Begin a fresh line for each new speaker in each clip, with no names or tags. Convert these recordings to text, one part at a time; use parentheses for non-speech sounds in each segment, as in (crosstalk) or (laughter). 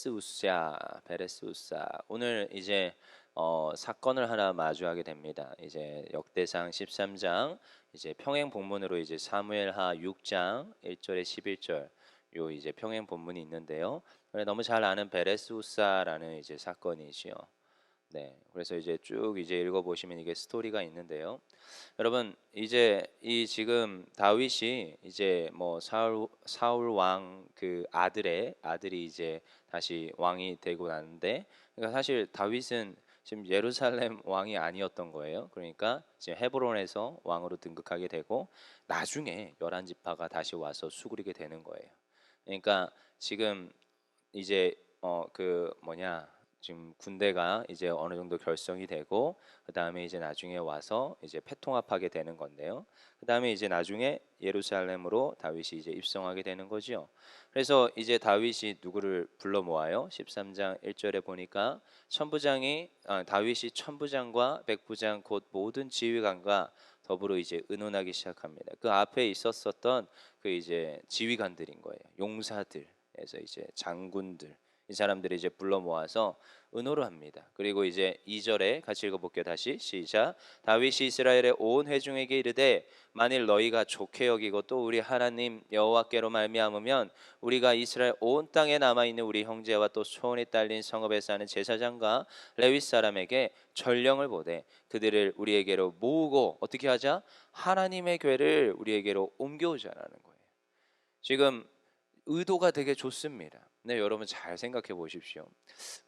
베레스우사, 베레스우사. 오늘 이제 어, 사건을 하나 마주하게 됩니다. 이제 역대상 13장 이제 평행 본문으로 이제 사무엘하 6장 1절에 11절 요 이제 평행 본문이 있는데요. 너무 잘 아는 베레스우사라는 이제 사건이지요. 네, 그래서 이제 쭉 이제 읽어 보시면 이게 스토리가 있는데요. 여러분 이제 이 지금 다윗이 이제 뭐 사울 사울 왕 그 아들의 아들이 이제 다시 왕이 되고 나는데 그러니까 사실 다윗은 지금 예루살렘 왕이 아니었던 거예요. 그러니까 지금 헤브론에서 왕으로 등극하게 되고 나중에 열한 지파가 다시 와서 수그리게 되는 거예요. 그러니까 지금 이제 어 그 뭐냐 지금 군대가 이제 어느 정도 결성이 되고 그 다음에 이제 나중에 와서 이제 패통합하게 되는 건데요. 그 다음에 이제 나중에 예루살렘으로 다윗이 이제 입성하게 되는 거죠. 그래서 이제 다윗이 누구를 불러 모아요? 13장 1절에 보니까 천부장이 아, 다윗이 천부장과 백부장 곧 모든 지휘관과 더불어 이제 의논하기 시작합니다. 그 앞에 있었었던 그 이제 지휘관들인 거예요. 용사들에서 이제 장군들 이 사람들이 이제 불러 모아서 은호를 합니다. 그리고 이제 2절에 같이 읽어볼게요. 다시 시작. 다윗이 이스라엘의 온 회중에게 이르되 만일 너희가 좋게 여기고 또 우리 하나님 여호와께로 말미암으면 우리가 이스라엘 온 땅에 남아 있는 우리 형제와 또 소원이 딸린 성읍에 사는 제사장과 레위 사람에게 전령을 보되 그들을 우리에게로 모으고 어떻게 하자 하나님의 괴를 우리에게로 옮겨오자라는 거예요. 지금 의도가 되게 좋습니다. 네, 여러분 잘 생각해 보십시오.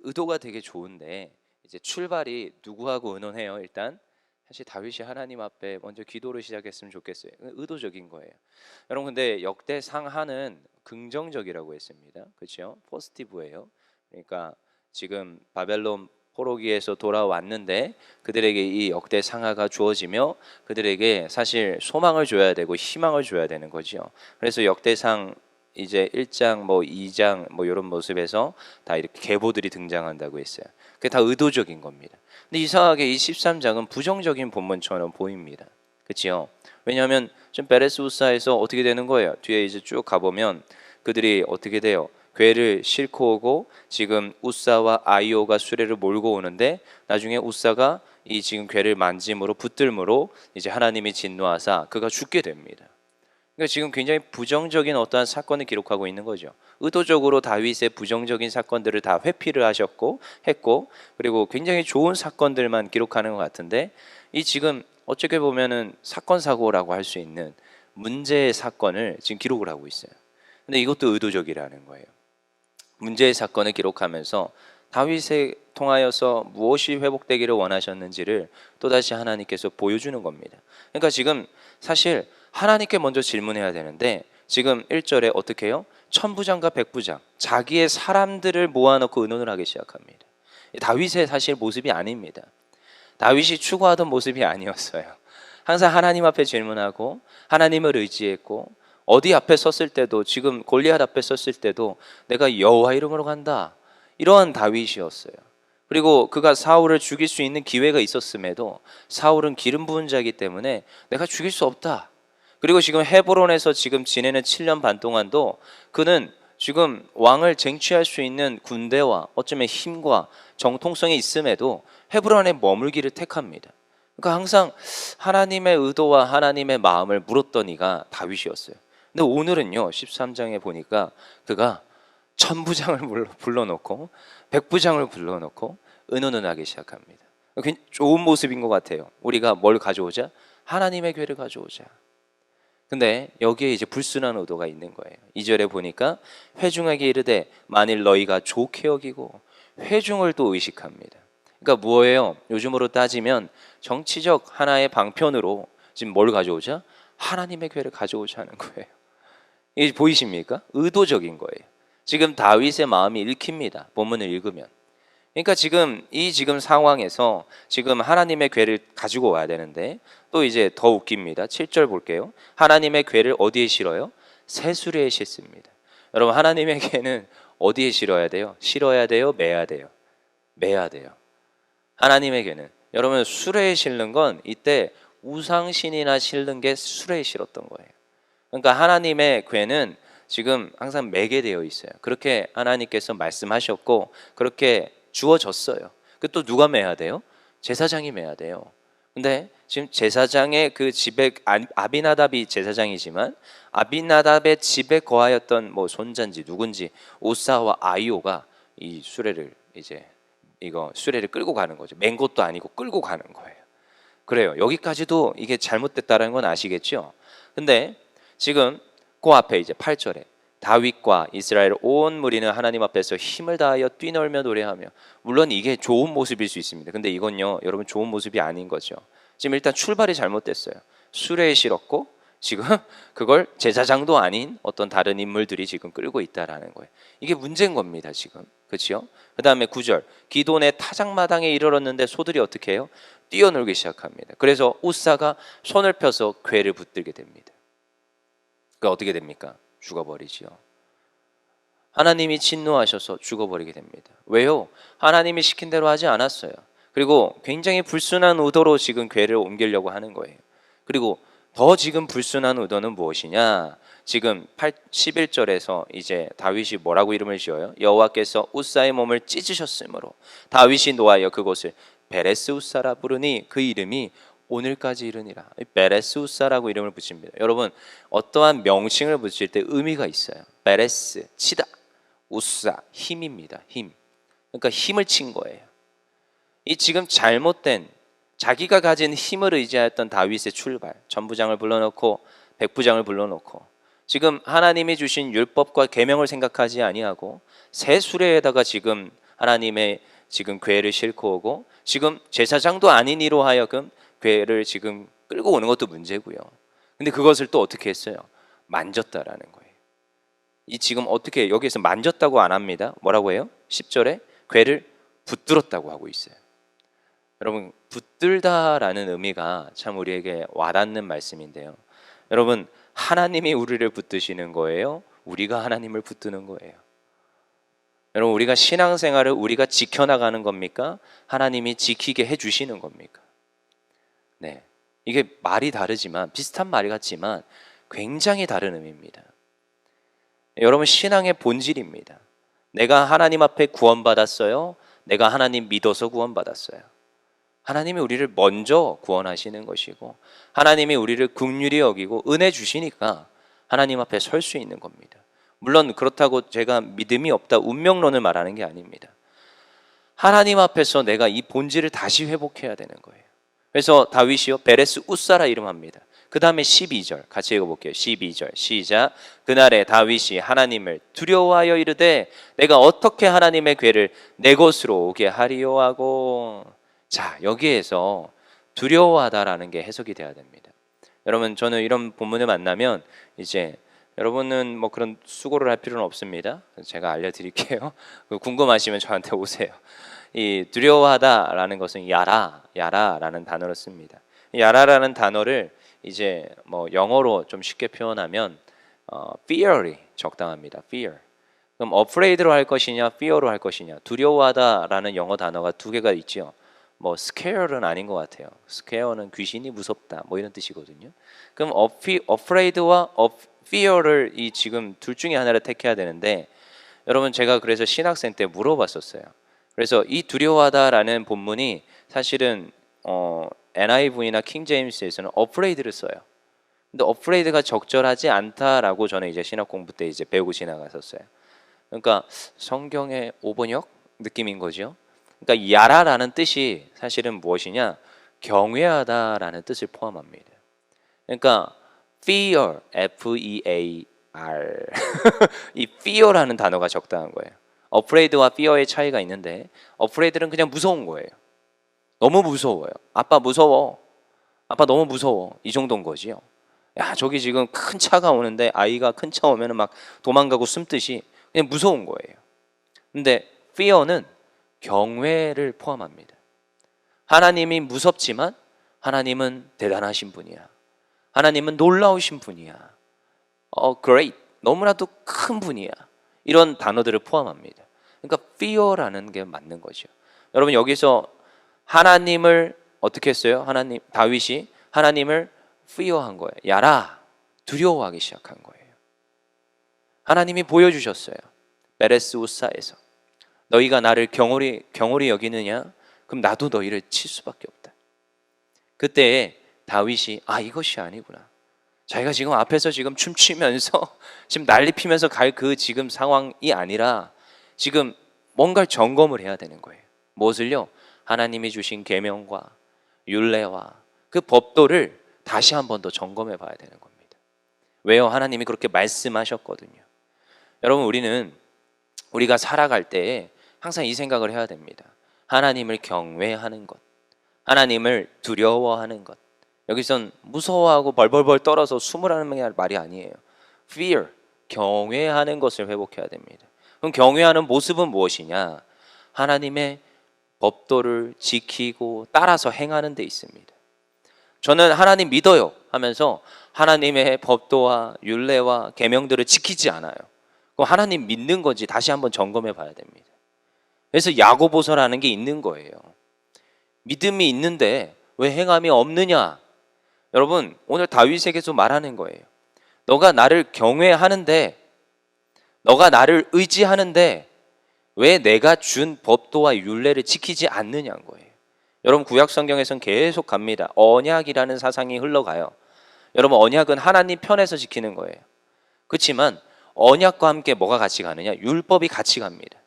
의도가 되게 좋은데 이제 출발이 누구하고 의논해요? 일단 사실 다윗이 하나님 앞에 먼저 기도를 시작했으면 좋겠어요. 의도적인 거예요. 여러분 근데 역대 상 하는 긍정적이라고 했습니다. 그렇죠? 포스티브예요. 그러니까 지금 바벨론 포로기에서 돌아왔는데 그들에게 이 역대 상하가 주어지며 그들에게 사실 소망을 줘야 되고 희망을 줘야 되는 거죠. 그래서 역대상 이제 1장 뭐 2장 뭐 이런 모습에서 다 이렇게 계보들이 등장한다고 했어요. 그게 다 의도적인 겁니다. 근데 이상하게 이 13장은 부정적인 본문처럼 보입니다. 그렇죠? 왜냐하면 좀 베레스 우사에서 어떻게 되는 거예요? 뒤에 이제 쭉 가보면 그들이 어떻게 돼요? 괴를 싣고 오고 지금 우사와 아이오가 수레를 몰고 오는데 나중에 우사가 이 지금 괴를 만짐으로 붙들므로 이제 하나님이 진노하사 그가 죽게 됩니다. 그러니까 지금 굉장히 부정적인 어떠한 사건을 기록하고 있는 거죠. 의도적으로 다윗의 부정적인 사건들을 다 회피를 하셨고 했고 그리고 굉장히 좋은 사건들만 기록하는 것 같은데 이 지금 어떻게 보면은 사건 사고라고 할 수 있는 문제의 사건을 지금 기록을 하고 있어요. 근데 이것도 의도적이라는 거예요. 문제의 사건을 기록하면서 다윗에 통하여서 무엇이 회복되기를 원하셨는지를 또다시 하나님께서 보여주는 겁니다. 그러니까 지금 사실 하나님께 먼저 질문해야 되는데 지금 1절에 어떻게 해요? 천부장과 백부장 자기의 사람들을 모아놓고 의논을 하기 시작합니다. 다윗의 사실 모습이 아닙니다. 다윗이 추구하던 모습이 아니었어요. 항상 하나님 앞에 질문하고 하나님을 의지했고 어디 앞에 섰을 때도 지금 골리앗 앞에 섰을 때도 내가 여호와 이름으로 간다. 이러한 다윗이었어요. 그리고 그가 사울을 죽일 수 있는 기회가 있었음에도 사울은 기름 부은 자이기 때문에 내가 죽일 수 없다. 그리고 지금 헤브론에서 지금 지내는 7년 반 동안도 그는 지금 왕을 쟁취할 수 있는 군대와 어쩌면 힘과 정통성이 있음에도 헤브론에 머물기를 택합니다. 그러니까 항상 하나님의 의도와 하나님의 마음을 물었던 이가 다윗이었어요. 근데 오늘은요 13장에 보니까 그가 천부장을 불러놓고 백부장을 불러놓고 은은은 하기 시작합니다. 좋은 모습인 것 같아요. 우리가 뭘 가져오자? 하나님의 괴를 가져오자. 근데 여기에 이제 불순한 의도가 있는 거예요. 2절에 보니까 회중에게 이르되 만일 너희가 좋게 여기고 회중을 또 의식합니다. 그러니까 뭐예요? 요즘으로 따지면 정치적 하나의 방편으로 지금 뭘 가져오자? 하나님의 괴를 가져오자는 거예요. 이게 보이십니까? 의도적인 거예요. 지금 다윗의 마음이 읽힙니다. 본문을 읽으면. 그러니까 지금 이 지금 상황에서 지금 하나님의 괴를 가지고 와야 되는데 또 이제 더 웃깁니다. 7절 볼게요. 하나님의 괴를 어디에 실어요? 새수레에 싣습니다. 여러분 하나님의 (laughs) 괴는 어디에 실어야 돼요? 실어야 돼요? 매야 돼요? 매야 돼요. 하나님의 괴는 여러분 수레에 실는 건 이때 우상신이나 실는 게 수레에 실었던 거예요. 그러니까 하나님의 괴는 지금 항상 매게 되어 있어요. 그렇게 하나님께서 말씀하셨고 그렇게 주어졌어요. 그 또 누가 매야 돼요? 제사장이 매야 돼요. 근데 지금 제사장의 그 집에 아- 아비나답이 제사장이지만 아비나답의 집에 거하였던 뭐 손자인지 누군지 오사와 아이오가 이 수레를 이제 이거 수레를 끌고 가는 거죠. 맨 것도 아니고 끌고 가는 거예요. 그래요. 여기까지도 이게 잘못됐다는 건 아시겠죠? 근데 지금 그 앞에 이제 8절에 다윗과 이스라엘 온 무리는 하나님 앞에서 힘을 다하여 뛰놀며 노래하며 물론 이게 좋은 모습일 수 있습니다. 근데 이건요, 여러분 좋은 모습이 아닌 거죠. 지금 일단 출발이 잘못됐어요. 수레에 실었고 지금 (laughs) 그걸 제사장도 아닌 어떤 다른 인물들이 지금 끌고 있다라는 거예요. 이게 문제인 겁니다, 지금. 그렇죠? 그다음에 9절. 기돈의 타작마당에 이르렀는데 소들이 어떻게 해요? 뛰어놀기 시작합니다. 그래서 우사가 손을 펴서 괴를 붙들게 됩니다. 그 어떻게 됩니까? 죽어버리지요. 하나님이 진노하셔서 죽어버리게 됩니다. 왜요? 하나님이 시킨 대로 하지 않았어요. 그리고 굉장히 불순한 의도로 지금 괴를 옮기려고 하는 거예요. 그리고 더 지금 불순한 의도는 무엇이냐? 지금 8, 11절에서 이제 다윗이 뭐라고 이름을 지어요? 여호와께서 우사의 몸을 찢으셨으므로 다윗이 노하여 그곳을 베레스 우사라 부르니 그 이름이 오늘까지 이르니라. 베레스 우사라고 이름을 붙입니다. 여러분 어떠한 명칭을 붙일 때 의미가 있어요. 베레스 치다, 우사 힘입니다. 힘. 그러니까 힘을 친 거예요. 이 지금 잘못된 자기가 가진 힘을 의지하였던 다윗의 출발, 전부장을 불러놓고 백부장을 불러놓고 지금 하나님이 주신 율법과 계명을 생각하지 아니하고 새 수레에다가 지금 하나님의 지금 괴를 싣고 오고 지금 제사장도 아닌 이로 하여금 괴를 지금 끌고 오는 것도 문제고요. 근데 그것을 또 어떻게 했어요? 만졌다라는 거예요. 이 지금 어떻게 여기에서 만졌다고 안 합니다. 뭐라고 해요? 10절에 괴를 붙들었다고 하고 있어요. 여러분 붙들다라는 의미가 참 우리에게 와닿는 말씀인데요. 여러분 하나님이 우리를 붙드시는 거예요. 우리가 하나님을 붙드는 거예요. 여러분 우리가 신앙생활을 우리가 지켜나가는 겁니까? 하나님이 지키게 해주시는 겁니까? 네, 이게 말이 다르지만 비슷한 말이 같지만 굉장히 다른 의미입니다. 여러분 신앙의 본질입니다. 내가 하나님 앞에 구원받았어요. 내가 하나님 믿어서 구원받았어요. 하나님이 우리를 먼저 구원하시는 것이고 하나님이 우리를 긍휼히 여기고 은혜 주시니까 하나님 앞에 설 수 있는 겁니다. 물론 그렇다고 제가 믿음이 없다 운명론을 말하는 게 아닙니다. 하나님 앞에서 내가 이 본질을 다시 회복해야 되는 거예요. 그래서 다윗이요 베레스 우사라 이름합니다. 그 다음에 12절 같이 읽어볼게요. 12절 시작. 그날에 다윗이 하나님을 두려워하여 이르되 내가 어떻게 하나님의 괴를 내 것으로 오게 하리요 하고 자 여기에서 두려워하다라는 게 해석이 돼야 됩니다. 여러분 저는 이런 본문을 만나면 이제 여러분은 뭐 그런 수고를 할 필요는 없습니다. 제가 알려드릴게요. (laughs) 궁금하시면 저한테 오세요. 이 두려워하다라는 것은 야라, 야라라는 단어를 씁니다. 야라라는 단어를 이제 뭐 영어로 좀 쉽게 표현하면 어, fear이 적당합니다. fear. 그럼 afraid로 할 것이냐, fear로 할 것이냐. 두려워하다라는 영어 단어가 두 개가 있죠. 뭐 scare는 아닌 것 같아요. scare는 귀신이 무섭다, 뭐 이런 뜻이거든요. 그럼 afraid와 fear를 이 지금 둘 중에 하나를 택해야 되는데 여러분 제가 그래서 신학생 때 물어봤었어요. 그래서 이 두려워하다라는 본문이 사실은 어, NIV나 킹 제임스에서는 afraid를 써요. 근데 afraid가 적절하지 않다라고 저는 이제 신학 공부 때 이제 배우고 지나갔었어요. 그러니까 성경의 오번역 느낌인 거죠. 그러니까 야라라는 뜻이 사실은 무엇이냐? 경외하다라는 뜻을 포함합니다. 그러니까 fear, F-E-A-R (laughs) 이 fear라는 단어가 적당한 거예요. Afraid와 fear의 차이가 있는데 afraid는 그냥 무서운 거예요. 너무 무서워요. 아빠 무서워. 아빠 너무 무서워. 이 정도인 거지요. 야 저기 지금 큰 차가 오는데 아이가 큰 차 오면은 막 도망가고 숨듯이 그냥 무서운 거예요. 근데 fear는 경외를 포함합니다. 하나님이 무섭지만 하나님은 대단하신 분이야. 하나님은 놀라우신 분이야. 어, great. 너무나도 큰 분이야. 이런 단어들을 포함합니다. 그러니까 fear라는 게 맞는 거죠. 여러분 여기서 하나님을 어떻게 했어요? 하나님 다윗이 하나님을 fear한 거예요. 야라 두려워하기 시작한 거예요. 하나님이 보여주셨어요. 베레스 우사에서 너희가 나를 경홀히 경홀히 여기느냐? 그럼 나도 너희를 칠 수밖에 없다. 그때 다윗이 아 이것이 아니구나. 자기가 지금 앞에서 지금 춤추면서 (laughs) 지금 난리 피면서 갈 그 지금 상황이 아니라 지금 뭔가 점검을 해야 되는 거예요. 무엇을요? 하나님이 주신 계명과 율례와 그 법도를 다시 한 번 더 점검해 봐야 되는 겁니다. 왜요? 하나님이 그렇게 말씀하셨거든요. 여러분 우리는 우리가 살아갈 때 항상 이 생각을 해야 됩니다. 하나님을 경외하는 것, 하나님을 두려워하는 것. 여기선 무서워하고 벌벌벌 떨어서 숨으라는 말이 아니에요. fear, 경외하는 것을 회복해야 됩니다. 그럼 경외하는 모습은 무엇이냐? 하나님의 법도를 지키고 따라서 행하는 데 있습니다. 저는 하나님 믿어요 하면서 하나님의 법도와 율례와 계명들을 지키지 않아요. 그럼 하나님 믿는 건지 다시 한번 점검해 봐야 됩니다. 그래서 야고보서라는 게 있는 거예요. 믿음이 있는데 왜 행함이 없느냐? 여러분, 오늘 다윗에게서 말하는 거예요. 너가 나를 경외하는데 너가 나를 의지하는데 왜 내가 준 법도와 율례를 지키지 않느냐는 거예요. 여러분 구약 성경에선 계속 갑니다. 언약이라는 사상이 흘러가요. 여러분 언약은 하나님 편에서 지키는 거예요. 그렇지만 언약과 함께 뭐가 같이 가느냐? 율법이 같이 갑니다.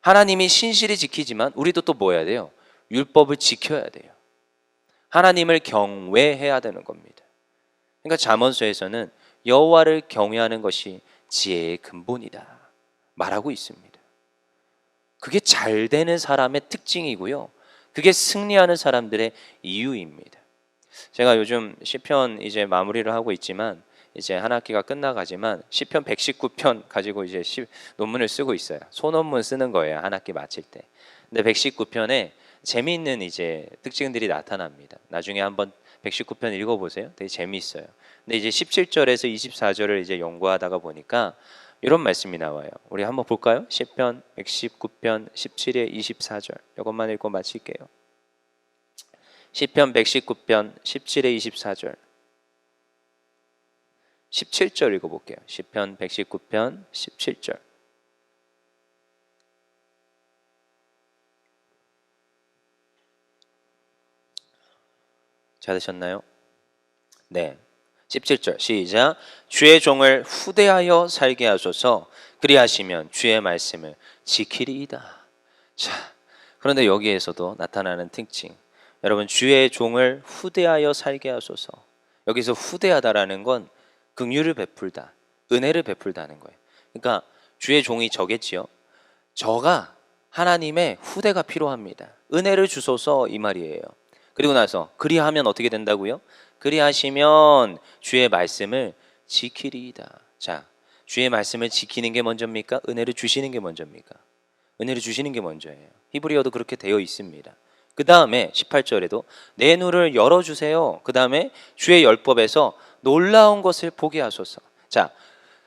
하나님이 신실히 지키지만 우리도 또 뭐 해야 돼요? 율법을 지켜야 돼요. 하나님을 경외해야 되는 겁니다. 그러니까 잠언서에서는 여호와를 경외하는 것이 지혜의 근본이다 말하고 있습니다. 그게 잘 되는 사람의 특징이고요. 그게 승리하는 사람들의 이유입니다. 제가 요즘 시편 이제 마무리를 하고 있지만 이제 한 학기가 끝나가지만 시편 119편 가지고 이제 시, 논문을 쓰고 있어요. 소논문 쓰는 거예요. 한 학기 마칠 때. 근데 119편에 재미있는 이제 특징들이 나타납니다. 나중에 한번 119편 읽어보세요. 되게 재미있어요. 근데 이제 17절에서 24절을 이제 연구하다가 보니까 이런 말씀이 나와요. 우리 한번 볼까요? 시편 119편 17에 24절. 이것만 읽고 마칠게요. 시편 119편 17에 24절. 17절 읽어 볼게요. 시편 119편 17절. 찾으셨나요? 네. 17절 시작 주의 종을 후대하여 살게 하소서 그리하시면 주의 말씀을 지키리이다. 자, 그런데 여기에서도 나타나는 특징. 여러분 주의 종을 후대하여 살게 하소서. 여기서 후대하다라는 건 긍휼을 베풀다, 은혜를 베풀다는 거예요. 그러니까 주의 종이 저겠지요. 저가 하나님의 후대가 필요합니다. 은혜를 주소서 이 말이에요. 그리고 나서 그리하면 어떻게 된다고요? 그리하시면 주의 말씀을 지키리이다. 자, 주의 말씀을 지키는 게 먼저입니까? 은혜를 주시는 게 먼저입니까? 은혜를 주시는 게 먼저예요. 히브리어도 그렇게 되어 있습니다. 그 다음에 18절에도 내 눈을 열어주세요. 그 다음에 주의 열법에서 놀라운 것을 보게 하소서. 자,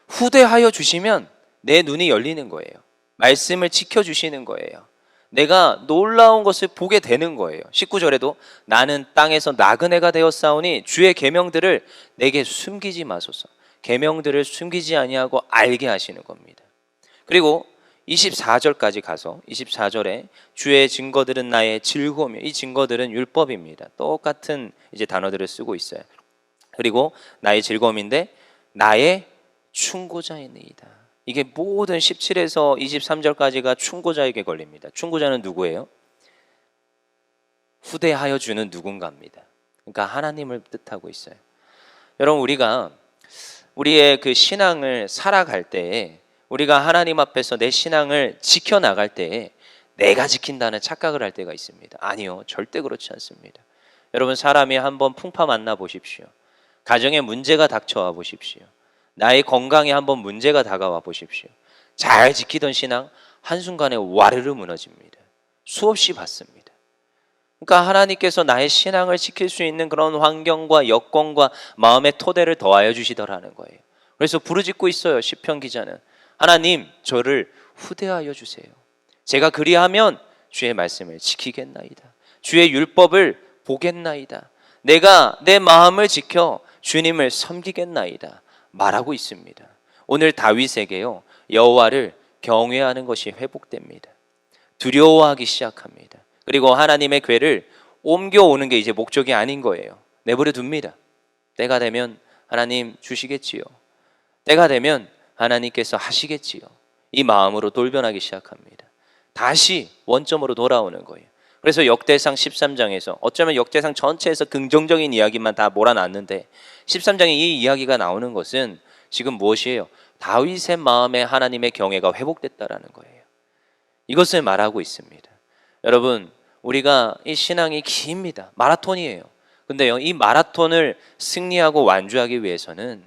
후대하여 주시면 내 눈이 열리는 거예요. 말씀을 지켜주시는 거예요. 내가 놀라운 것을 보게 되는 거예요. 19절에도 나는 땅에서 나그네가 되었사오니 주의 계명들을 내게 숨기지 마소서. 계명들을 숨기지 아니하고 알게 하시는 겁니다. 그리고 24절까지 가서 24절에 주의 증거들은 나의 즐거움이 이 증거들은 율법입니다. 똑같은 이제 단어들을 쓰고 있어요. 그리고 나의 즐거움인데 나의 충고자이니이다. 이게 모든 17에서 23절까지가 충고자에게 걸립니다. 충고자는 누구예요? 후대하여 주는 누군가입니다. 그러니까 하나님을 뜻하고 있어요. 여러분 우리가 우리의 그 신앙을 살아갈 때에 우리가 하나님 앞에서 내 신앙을 지켜 나갈 때에 내가 지킨다는 착각을 할 때가 있습니다. 아니요, 절대 그렇지 않습니다. 여러분 사람이 한번 풍파 만나 보십시오. 가정에 문제가 닥쳐와 보십시오. 나의 건강에 한번 문제가 다가와 보십시오. 잘 지키던 신앙 한순간에 와르르 무너집니다. 수없이 봤습니다. 그러니까 하나님께서 나의 신앙을 지킬 수 있는 그런 환경과 여건과 마음의 토대를 더하여 주시더라는 거예요. 그래서 부르짖고 있어요. 시편 기자는 하나님 저를 후대하여 주세요. 제가 그리하면 주의 말씀을 지키겠나이다. 주의 율법을 보겠나이다. 내가 내 마음을 지켜 주님을 섬기겠나이다. 말하고 있습니다. 오늘 다윗에게요 여호와를 경외하는 것이 회복됩니다. 두려워하기 시작합니다. 그리고 하나님의 괴를 옮겨오는 게 이제 목적이 아닌 거예요. 내버려 둡니다. 때가 되면 하나님 주시겠지요. 때가 되면 하나님께서 하시겠지요. 이 마음으로 돌변하기 시작합니다. 다시 원점으로 돌아오는 거예요. 그래서 역대상 13장에서 어쩌면 역대상 전체에서 긍정적인 이야기만 다 몰아놨는데 13장에 이 이야기가 나오는 것은 지금 무엇이에요? 다윗의 마음에 하나님의 경외가 회복됐다라는 거예요. 이것을 말하고 있습니다. 여러분, 우리가 이 신앙이 깁니다. 마라톤이에요. 근데요, 이 마라톤을 승리하고 완주하기 위해서는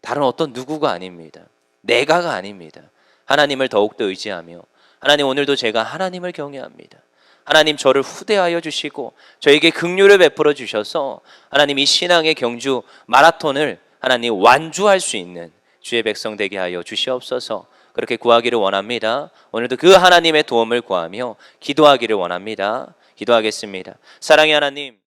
다른 어떤 누구가 아닙니다. 내가가 아닙니다. 하나님을 더욱더 의지하며 하나님 오늘도 제가 하나님을 경외합니다. 하나님 저를 후대하여 주시고 저에게 긍휼을 베풀어 주셔서 하나님 이 신앙의 경주 마라톤을 하나님 완주할 수 있는 주의 백성 되게 하여 주시옵소서. 그렇게 구하기를 원합니다. 오늘도 그 하나님의 도움을 구하며 기도하기를 원합니다. 기도하겠습니다. 사랑의 하나님